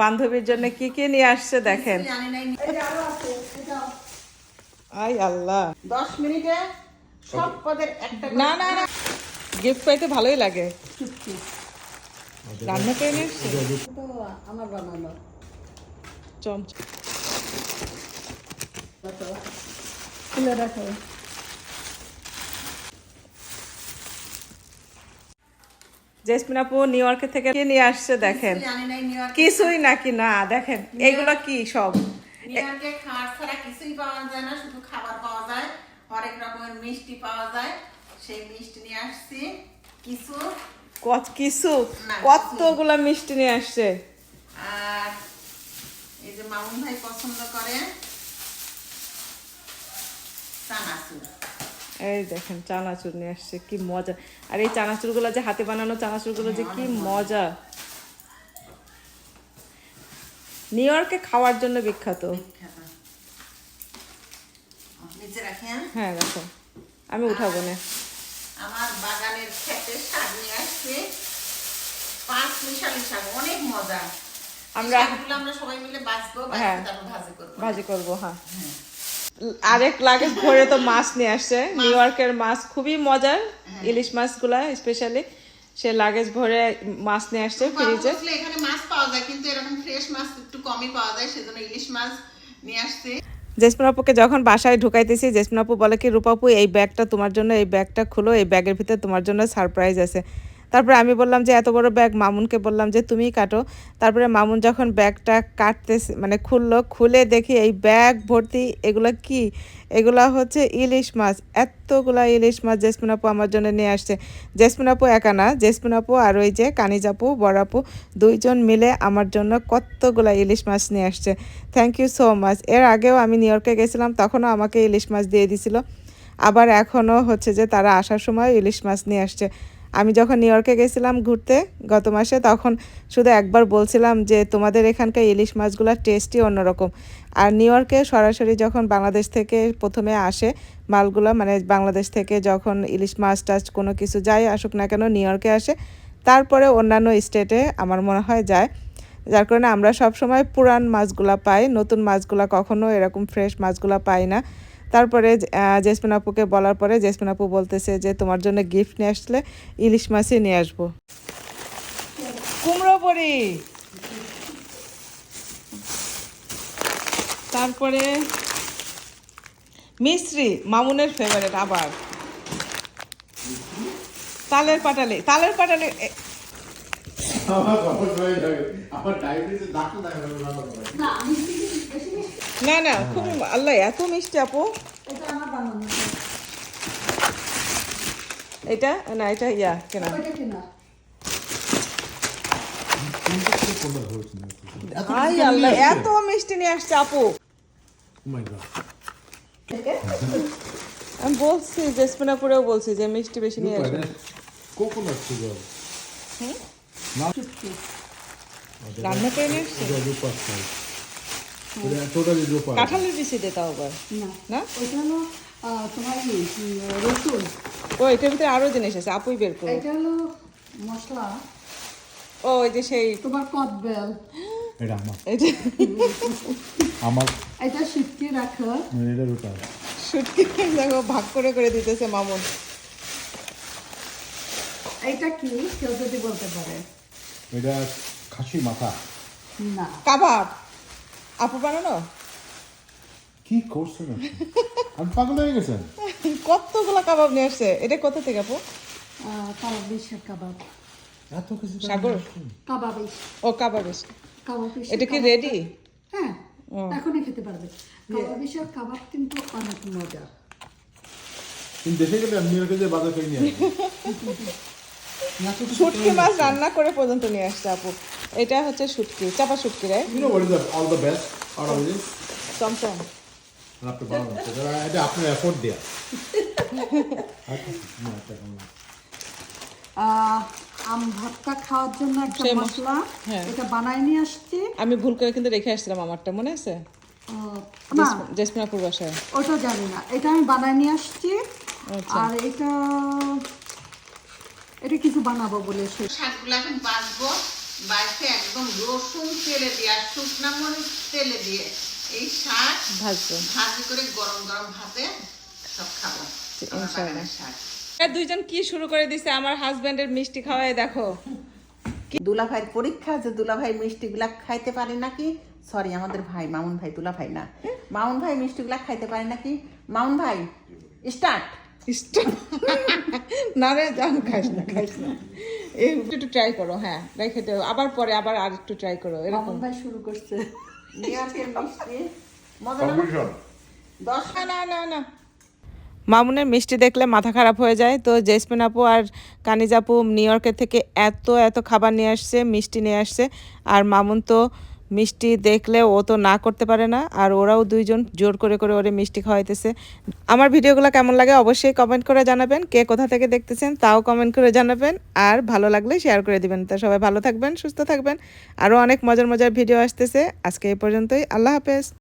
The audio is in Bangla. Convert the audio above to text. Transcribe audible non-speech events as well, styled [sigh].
বান্ধবীর জন্য কি কি নিয়ে আসছে দেখেন। জানি নাই এই যে আরও। আছে এটাও আই আল্লাহ। দশ মিনিটে সব পদের একটা না না না। গিফট পাইতে ভালোই লাগে। রান্না করে নিয়ে আসছে? আমার বানানো চমচ। রাখো। জেসমিন আপু নিউ ইয়র্ক থেকে কি নিয়ে আসছে দেখেন। কিছুই নাকি না দেখেন এগুলো কি সব? ছাড়া কিছুই পাওয়া যায় না শুধু খাবার পাওয়া যায়। রকমের মিষ্টি পাওয়া যায়। সেই মিষ্টি নিয়ে আসছি। কিছু? কত কিছু। কতগুলা মিষ্টি নিয়ে আসছে? আর এই যে মামুন ভাই পছন্দ করে চানাচুর এই দেখেন চানাচুর নিয়ে আসছে কি মজা। আর এই চানাচুরগুলো যে হাতে বানানো চানাচুরগুলো যে কি মজা। নিউ ইয়র্কে খাওয়ার জন্য বিখ্যাত। হ্যাঁ দেখো আমি উঠাবো না। আমার বাগানের ক্ষেতে শাক নিয়ে আসছে। পাঁচ মিশালি শাক অনেক মজা। আমরা- আমরা সবাই মিলে বাঁচবো হ্যাঁ। ভাজি করব। ভাজি করব হ্যাঁ। আরেক লাগেজ ভরে তো মাছ নিয়ে আসছে নিউ ইয়র্কের মাছ খুবই মজার ইলিশ মাছগুলা স্পেশালি সে লাগেজ ভরে মাছ নিয়ে আসছে ফ্রিজে এখানে মাছ পাওয়া যায় কিন্তু এরকম ফ্রেশ মাছ একটু কমই পাওয়া যায় সেজন্য ইলিশ মাছ নিয়ে আসছে। জেসমিন আপুকে যখন বাসায় ঢুকাইতেছি জেসমিন আপু বলে কি রূপাপু এই ব্যাগটা তোমার জন্য এই ব্যাগটা খুলো এই ব্যাগের ভিতরে তোমার জন্য সারপ্রাইজ আছে। তারপরে আমি বললাম যে, এত বড় ব্যাগ মামুনকে বললাম যে, তুমিই কাটো। তারপরে মামুন যখন ব্যাগটা কাটতে মানে খুললো, খুলে দেখি এই ব্যাগ ভর্তি এগুলো কি? এগুলা হচ্ছে ইলিশ মাছ। এতগুলা ইলিশ মাছ জেসমিন আপু আমার জন্য নিয়ে আসছে। জেসমিন আপু একা না, জেসমিন আপু আর ওই যে কানিজ আপু, বড় আপু, দুইজন মিলে আমার জন্য কতগুলা ইলিশ মাছ নিয়ে আসছে। থ্যাংক ইউ সো মাচ এর আগেও আমি নিউ ইয়র্কে গেছিলাম, তখনও আমাকে ইলিশ মাছ দিয়ে দিছিল। আবার এখনও হচ্ছে যে, তারা আসার সময় ইলিশ মাছ নিয়ে আসছে। আমি যখন নিউ ইয়র্কে গেছিলাম ঘুরতে গত মাসে, তখন শুধু একবার বলছিলাম যে তোমাদের এখানকার ইলিশ মাছগুলোর টেস্টই অন্যরকম। আর নিউ ইয়র্কে সরাসরি যখন বাংলাদেশ থেকে প্রথমে আসে মালগুলো মানে বাংলাদেশ থেকে যখন ইলিশ মাছ টাছ কোনো কিছু যাই আসুক না কেন নিউ ইয়র্কে আসে, তারপরে অন্যান্য স্টেটে আমার মনে হয় যায়। যার কারণে আমরা সব সময় পুরান মাছগুলা পাই, নতুন মাছগুলা কখনো এরকম ফ্রেশ মাছগুলা পাই না। তারপরে জেসমিন আপুকে বলার পরে জেসমিন আপু বলতেছে যে তোমার জন্য গিফট নিয়ে আসলে ইলিশ মাছই নিয়ে আসব। কুমড়ো বড়ি তারপরে মিশ্রি মামুনের ফেভারিট আবার। তালের পাটালি তালের পাটালি আমার ডায়াবেটিস ডাক্তার না মিষ্টি কি বেশি মিষ্টি না না খুব আল্লাহ এত মিষ্টি আপু। এটা আমার বানানো। এটা? না এটা ইয়া কেনা। আল্লাহ এত মিষ্টি নিয়ে আসছে আপু। ও মাই গড আমি বলছি জেসমিনাপুরেও বলছি যে মিষ্টি বেশি নিয়ে আসবে। কোকোনাট সুগার রান্না করে নিয়ে আসছে এটা রূপার সাইজ এটা টোটালি রূপার কাঁঠালের আবার? না। না? ওইটা তোমার রসুন। ও এটার ভিতরে আরও জিনিস আছে আপুই বের করো এটা হলো মশলা। ও ওই যে সেই তোমার কদবেল এটা আমার। এই আমার। এটা শিটকে রাখো। এটা শুটকি দেখো ভাগ করে করে দিতেছে মামুন। এটা কি? কেউ যদি বলতে পারে। এটা খাসি মাথা। না। কাবাব? আপু বানানো? কি করছেন আপনি? আপনি পাগল হয়ে গেছেন? কতগুলা কাবাব নিয়ে আসছে? এটা কোথা থেকে আপু? কাবাব এত কিছু সাগর? ও কাবাব। এটা কি রেডি হ্যাঁ এখনই খেতে পারবে। কাবাব কিন্তু অনেক মজা গেলে আমি যে বাজার করে নিয়ে [laughs] শুটকি মাছ রান্না করে পর্যন্ত নিয়ে আসছে আপু। এটা হচ্ছে শুটকি চাপা শুটকি রে You know what is the, all the best out of this? Chamcham আপনি বানানো। এটা- আপনার এফোর্ট দেয়া না, না। আম ভর্তা খাওয়ার জন্য একটা মশলা হ্যাঁ। এটা বানাই নিয়ে আসছি আমি ভুল করে কিন্তু রেখে আসছিলাম আমারটা মনে আছে না জেসমিনাপুর বাসায় ওটা জানি না এটা আমি বানাই নিয়ে আসছি আচ্ছা। আর এটা এটা কিছু বানাবো বলে শাকগুলো এখন বাঁচবো বাইকে একদম রসুন তেলে দিয়ে আর শুকনা মরিচ তেলে দিয়ে এই শাক ভাজবো। ভাজি করে গরম গরম ভাতে সব খাব। শাক। দুইজন কি শুরু করে দিছে? আমার হাজবেন্ডের মিষ্টি খাওয়াই দেখো। দুলা দুলাভাইয়ের পরীক্ষা যে দুলাভাই মিষ্টিগুলা খাইতে পারে নাকি? সরি আমাদের ভাই মামুন ভাই দুলাভাই না। মামুন ভাই মিষ্টিগুলা খাইতে পারে নাকি? মামুন ভাই স্টার্ট স্টার্ট [laughs] না রে যাও খাইস না খাইস না। একটু ট্রাই করো হ্যাঁ। রেখে দেও আবার পরে আবার আর একটু ট্রাই করো এরকম। ভাই শুরু করছে। না না না। মামুনের মিষ্টি দেখলে মাথা খারাপ হয়ে যায়। তো জেসমিন আপু আর কানিজ আপু নিউ ইয়র্কের থেকে এত এত খাবার নিয়ে আসছে মিষ্টি নিয়ে আসছে। আর মামুন তো মিষ্টি দেখলে ও তো না করতে পারে না, আর ওরাও দুইজন জোর করে করে ওরে মিষ্টি খাওয়াইতেছে। আমার ভিডিওগুলো কেমন লাগে অবশ্যই কমেন্ট করে জানাবেন, কে কোথা থেকে দেখতেছেন তাও কমেন্ট করে জানাবেন, আর ভালো লাগলে শেয়ার করে দিবেন। তা সবাই ভালো থাকবেন, সুস্থ থাকবেন আরও অনেক মজার মজার ভিডিও আসতেছে। আজকে এই পর্যন্তই, আল্লাহ হাফেজ।